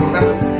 Thank you.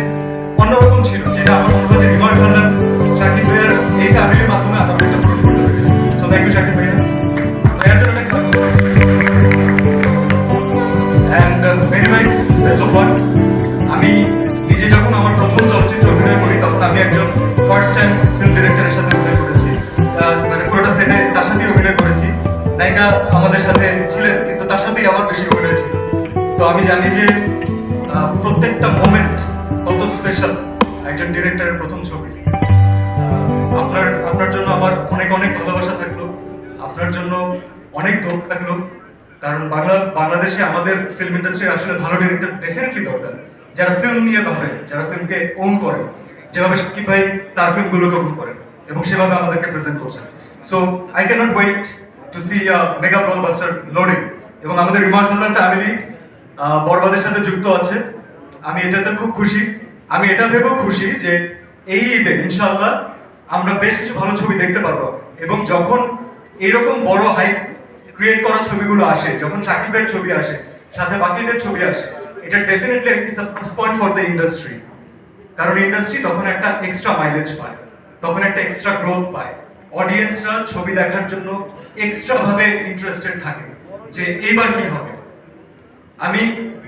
নায়িকা আমাদের সাথে ছিলেন, কিন্তু তার সাথেই আমার বেশি অভিনয় ছিল। তো আমি জানি যে প্রত্যেকটা মোমেন্ট কত স্পেশাল একজন ডিরেক্টরের প্রথম ছবি। আপনার আপনার জন্য আমার অনেক অনেক ভালোবাসা থাকল, আপনার জন্য অনেক দোষ থাকল, কারণ বাংলা, বাংলাদেশে আমাদের ফিল্ম ইন্ডাস্ট্রির আসলে ভালো ডিরেক্টর ডেফিনেটলি দরকার। যারা ফিল্ম নিয়ে ভাবে, যারা ফিল্মকে ওন করে, যেভাবে সাকিব ভাই তার ফিল্মগুলোকে ওন করেন এবং সেভাবে আমাদেরকে প্রেজেন্ট করছেন। So I can not wait to see mega blockbuster loading এবং আমাদের রিমান্ড হল্যান্ড ফ্যামিলি বরবাদের সাথে যুক্ত আছে। আমি এটাতে খুব খুশি। আমি এটা ভেবেও খুশি যে এই ঈদে ইনশাল্লাহ আমরা বেশ কিছু ভালো ছবি দেখতে পারব। এবং যখন এরকম বড় হাইপ ক্রিয়েট করা ছবিগুলো আসে, যখন সাকিবের ছবি আসে, সাথে বাকিদের ছবি আসে, এটা definitely plus point for the industry কারণ ইন্ডাস্ট্রি তখন একটা এক্সট্রা মাইলেজ পায়, তখন একটা এক্সট্রা গ্রোথ পায়। অডিয়েন্সরা ছবি দেখার জন্য এক্সট্রা ভাবে ইন্টারেস্টেড থাকে যে এইবার কি হবে। আমি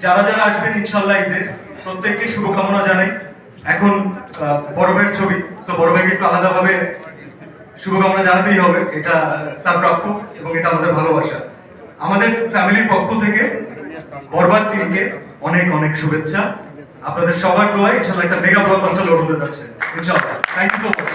যারা যারা আসবেন ইনশাল্লাহ ঈদে, প্রত্যেককে শুভকামনা জানাই। এখন বড় ভাইয়ের ছবি সো বড় ভাইকে একটু আলাদাভাবে শুভকামনা জানাতেই হবে। এটা তার প্রাপ্য এবং এটা আমাদের ভালোবাসা। আমাদের ফ্যামিলির পক্ষ থেকে বরবার টিমকে অনেক অনেক শুভেচ্ছা। আপনাদের সবার দোয়ায় ইনশাল্লাহ একটা মেগা ব্লকবাস্টার লোড হতে যাচ্ছে। ইনশাল্লাহ থ্যাংক ইউ সো মাচ